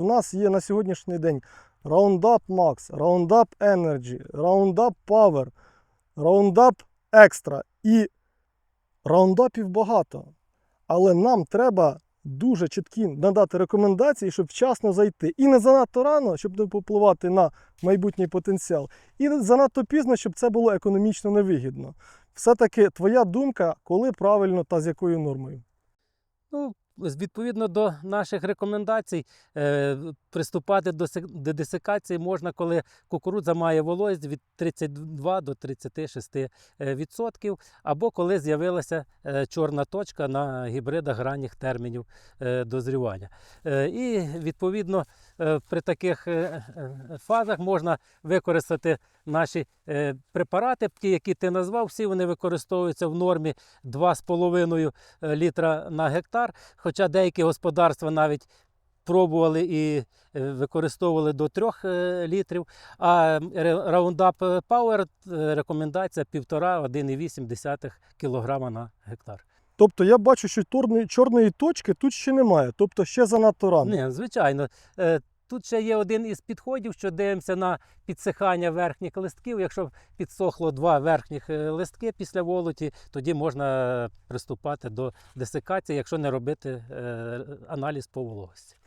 У нас є на сьогоднішній день Roundup Max, Roundup Energy, Roundup Power, Roundup Extra і раундапів багато. Але нам треба дуже чіткі надати рекомендації, щоб вчасно зайти. І не занадто рано, щоб не попливати на майбутній потенціал, і не занадто пізно, щоб це було економічно невигідно. Все-таки твоя думка, коли правильно та з якою нормою? Ну, відповідно до наших рекомендацій, е, приступати до, десикації можна, коли кукурудза має вологість від 32 до 36%, або коли з'явилася е, чорна точка на гібридах ранніх термінів е, дозрівання. Е, і відповідно е, при таких е, е, фазах можна використати наші е, препарати, ті, які ти назвав, всі вони використовуються в нормі 2,5 е, літра на гектар. Хоча деякі господарства навіть пробували і е, використовували до 3 літрів. А Roundup Power е, рекомендація 1,5-1,8 кг на гектар. Тобто я бачу, що чорної, чорної точки тут ще немає, тобто ще занадто рано. Ні, звичайно. Е, Тут ще є один із підходів, що дивимося на підсихання верхніх листків. Якщо підсохло два верхніх е, листки після волоті, тоді можна приступати до десикації, якщо не робити е, аналіз по вологості.